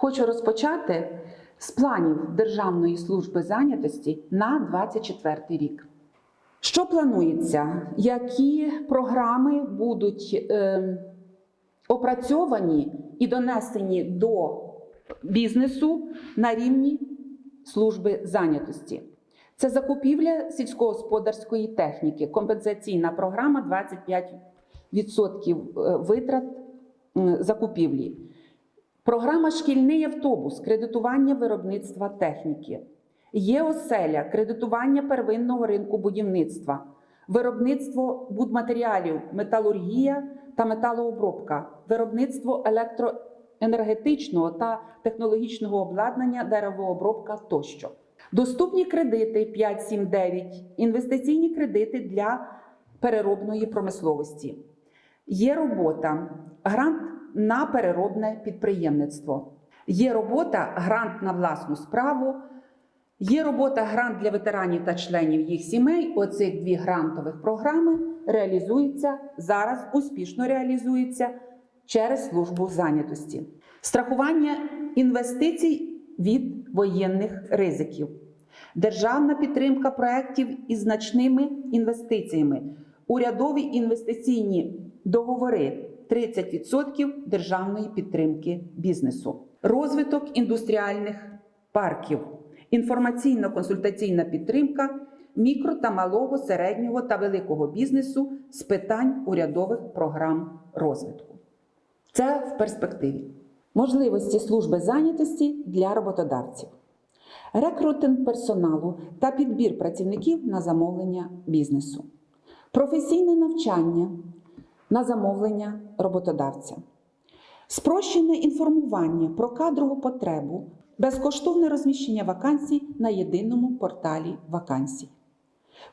Хочу розпочати з планів Державної служби зайнятості на 2024 рік. Що планується? Які програми будуть е, опрацьовані і донесені до бізнесу на рівні служби зайнятості? Це закупівля сільськогосподарської техніки, компенсаційна програма 25% витрат закупівлі. Програма Шкільний автобус, кредитування виробництва техніки. Є оселя, кредитування первинного ринку будівництва, виробництво будматеріалів, металургія та металообробка, виробництво електроенергетичного та технологічного обладнання, деревообробка тощо. Доступні кредити 579, інвестиційні кредити для переробної промисловості. Є робота, грант на переробне підприємництво. Є робота, грант на власну справу. Є робота грант для ветеранів та членів їх сімей. Оцих дві грантових програми реалізуються зараз, успішно реалізуються через службу зайнятості. Страхування інвестицій від воєнних ризиків. Державна підтримка проєктів із значними інвестиціями. Урядові інвестиційні договори 30% державної підтримки бізнесу. Розвиток індустріальних парків, інформаційно-консультаційна підтримка мікро та малого, середнього та великого бізнесу з питань урядових програм розвитку. Це в перспективі. Можливості служби зайнятості для роботодавців, рекрутинг персоналу та підбір працівників на замовлення бізнесу, професійне навчання на замовлення роботодавця, спрощене інформування про кадрову потребу, безкоштовне розміщення вакансій на єдиному порталі вакансій.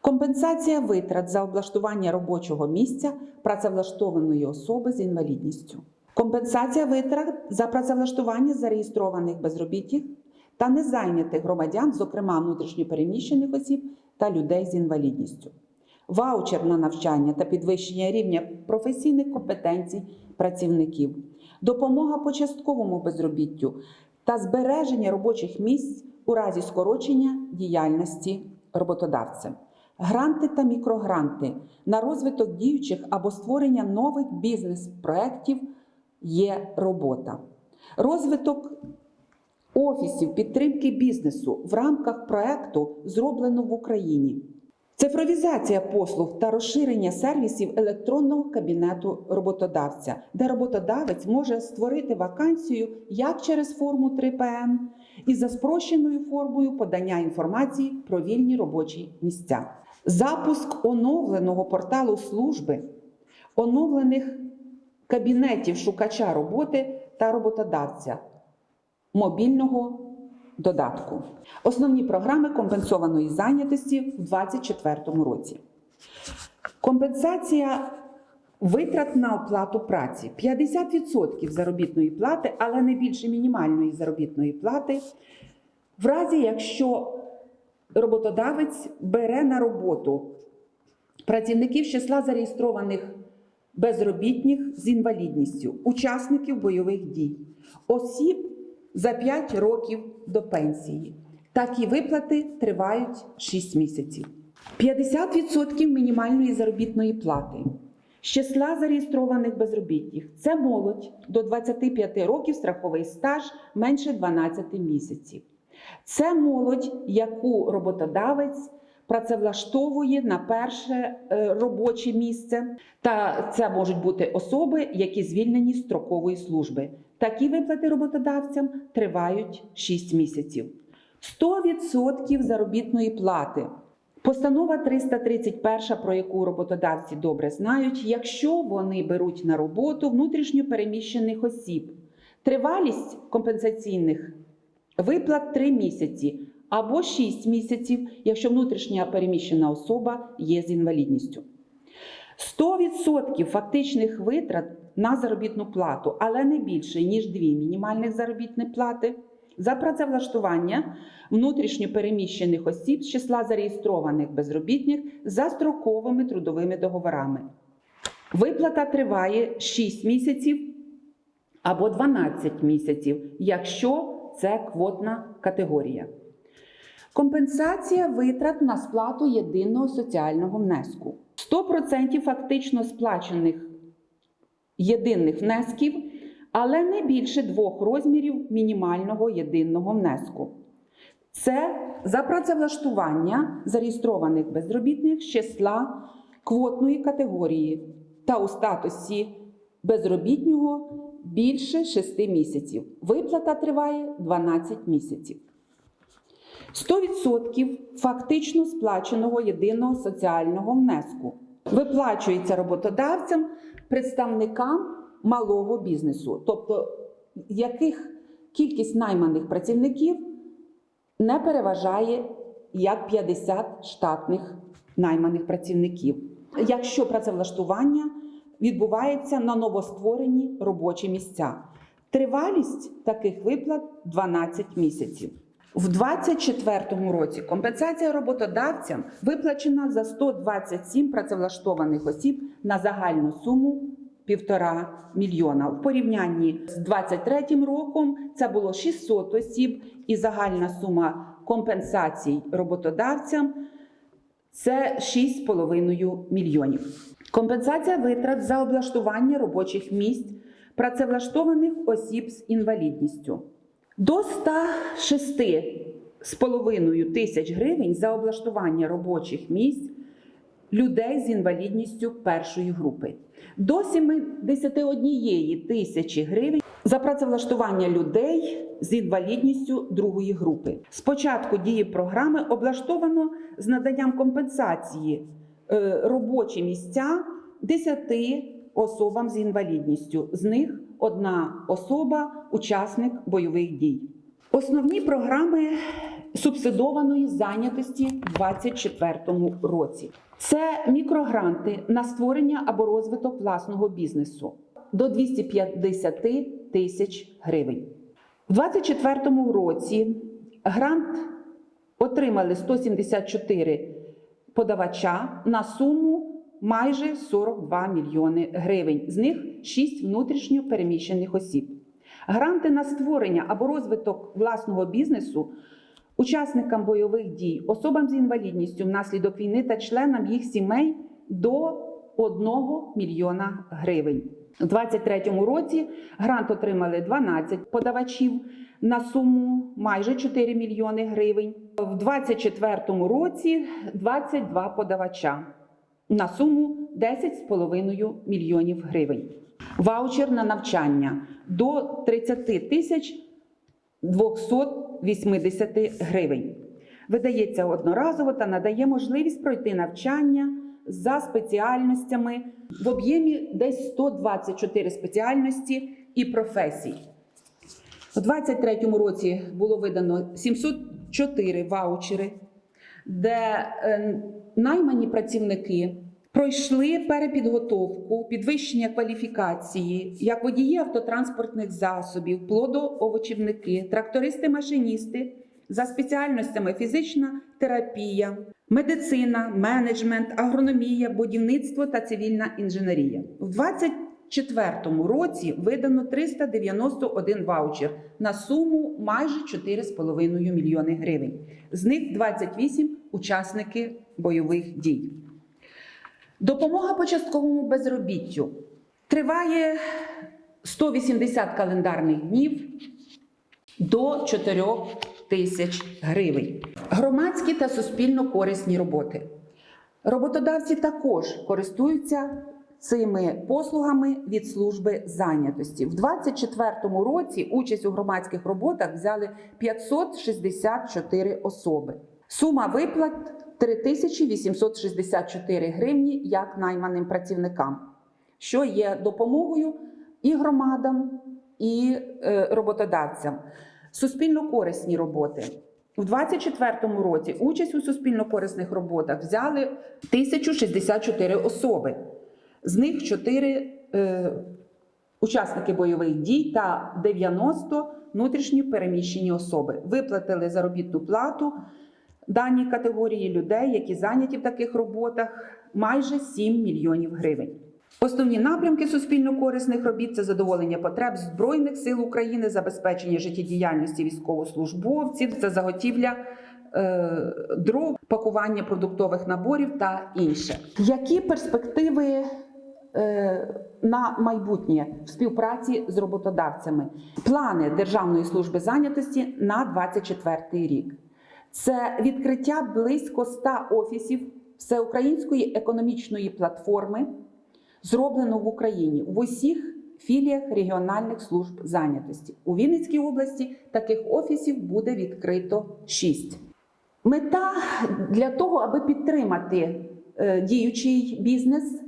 Компенсація витрат за облаштування робочого місця працевлаштованої особи з інвалідністю. Компенсація витрат за працевлаштування зареєстрованих безробітних та незайнятих громадян, зокрема внутрішньопереміщених осіб та людей з інвалідністю. Ваучер на навчання та підвищення рівня професійних компетенцій працівників, допомога по частковому безробіттю та збереження робочих місць у разі скорочення діяльності роботодавця. Гранти та мікрогранти на розвиток діючих або створення нових бізнес-проєктів є робота. Розвиток офісів підтримки бізнесу в рамках проєкту зроблено в Україні. Цифровізація послуг та розширення сервісів електронного кабінету роботодавця, де роботодавець може створити вакансію як через форму 3ПН і за спрощеною формою подання інформації про вільні робочі місця. Запуск оновленого порталу служби, оновлених кабінетів шукача роботи та роботодавця, мобільного додатку. Основні програми компенсованої зайнятості в 2024 році. Компенсація витрат на оплату праці 50% заробітної плати, але не більше мінімальної заробітної плати, в разі якщо роботодавець бере на роботу працівників числа зареєстрованих безробітних з інвалідністю, учасників бойових дій, осіб за 5 років до пенсії. Такі виплати тривають 6 місяців. 50% мінімальної заробітної плати з числа зареєстрованих безробітних. Це молодь до 25 років страховий стаж менше 12 місяців. Це молодь, яку роботодавець працевлаштовує на перше е, робоче місце. Та це можуть бути особи, які звільнені з строкової служби. Такі виплати роботодавцям тривають 6 місяців. 100% заробітної плати. Постанова 331, про яку роботодавці добре знають, якщо вони беруть на роботу внутрішньо переміщених осіб. Тривалість компенсаційних виплат 3 місяці або 6 місяців, якщо внутрішня переміщена особа є з інвалідністю. 100% фактичних витрат на заробітну плату, але не більше, ніж дві мінімальних заробітні плати за працевлаштування внутрішньо переміщених осіб з числа зареєстрованих безробітних за строковими трудовими договорами. Виплата триває 6 місяців або 12 місяців, якщо це квотна категорія. Компенсація витрат на сплату єдиного соціального внеску. 100% фактично сплачених єдиних внесків, але не більше двох розмірів мінімального єдиного внеску. Це за працевлаштування зареєстрованих безробітних з числа квотної категорії та у статусі безробітнього більше 6 місяців. Виплата триває 12 місяців. 100% фактично сплаченого єдиного соціального внеску виплачується роботодавцям, представникам малого бізнесу, тобто яких кількість найманих працівників не переважає як 50 штатних найманих працівників. Якщо працевлаштування відбувається на новостворені робочі місця. Тривалість таких виплат 12 місяців. В 2024 році компенсація роботодавцям виплачена за 127 працевлаштованих осіб на загальну суму півтора мільйона. В порівнянні з 2023 роком це було 600 осіб, і загальна сума компенсацій роботодавцям це 6,5 мільйонів. Компенсація витрат за облаштування робочих місць працевлаштованих осіб з інвалідністю. До 106,5 тисяч гривень за облаштування робочих місць людей з інвалідністю першої групи. До 71 тисячі гривень за працевлаштування людей з інвалідністю другої групи. З початку дії програми облаштовано з наданням компенсації е, робочі місця 10 особам з інвалідністю. З них одна особа учасник бойових дій. Основні програми субсидованої зайнятості в 2024 році. Це мікрогранти на створення або розвиток власного бізнесу до 250 тисяч гривень. У 2024 році грант отримали 174 подавача на суму майже 42 мільйони гривень. З них 6 внутрішньо переміщених осіб. Гранти на створення або розвиток власного бізнесу учасникам бойових дій, особам з інвалідністю внаслідок війни та членам їх сімей до 1 мільйона гривень. У 2023 році грант отримали 12 подавачів на суму майже 4 мільйони гривень. В 2024 році 22 подавача на суму 10,5 мільйонів гривень. Ваучер на навчання до 30 тисяч 280 гривень. Видається одноразово та надає можливість пройти навчання за спеціальностями в об'ємі десь 124 спеціальності і професій. У 2023 році було видано 704 ваучери, де е, наймані працівники пройшли перепідготовку, підвищення кваліфікації як водії автотранспортних засобів, плодоовочівники, трактористи-машиністи за спеціальностями фізична терапія, медицина, менеджмент, агрономія, будівництво та цивільна інженерія. У 2024 році видано 391 ваучер на суму майже 4,5 мільйони гривень. З них 28 учасники бойових дій. Допомога по частковому безробіттю триває 180 календарних днів до 4 тисяч гривень. Громадські та суспільно корисні роботи. Роботодавці також користуються цими послугами від служби зайнятості. В 2024 році участь у громадських роботах взяли 564 особи. Сума виплат 3864 гривні як найманим працівникам, що є допомогою і громадам, і е, роботодавцям. Суспільно-корисні роботи. У 2024 році участь у суспільно-корисних роботах взяли 1064 особи. З них 4 е, учасники бойових дій та 90 внутрішньо переміщені особи. Виплатили заробітну плату даній категорії людей, які зайняті в таких роботах, майже 7 мільйонів гривень. Основні напрямки суспільно-корисних робіт це задоволення потреб Збройних сил України, забезпечення життєдіяльності військовослужбовців, це заготівля е, дров, пакування продуктових наборів та інше. Які перспективи на майбутнє в співпраці з роботодавцями? Плани Державної служби зайнятості на 2024 рік. Це відкриття близько 100 офісів всеукраїнської економічної платформи, зроблено в Україні в усіх філіях регіональних служб зайнятості. У Вінницькій області таких офісів буде відкрито 6. Мета для того, аби підтримати е, діючий бізнес е,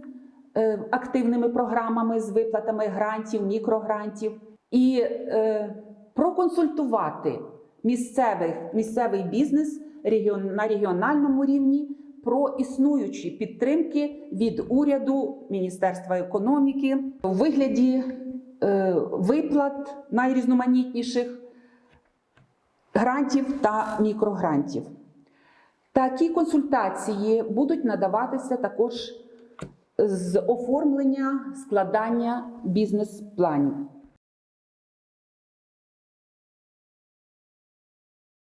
активними програмами з виплатами грантів, мікрогрантів і е, проконсультувати місцевий, місцевий бізнес на регіональному рівні про існуючі підтримки від уряду Міністерства економіки у вигляді е, виплат найрізноманітніших грантів та мікрогрантів. Такі консультації будуть надаватися також з оформлення складання бізнес-планів.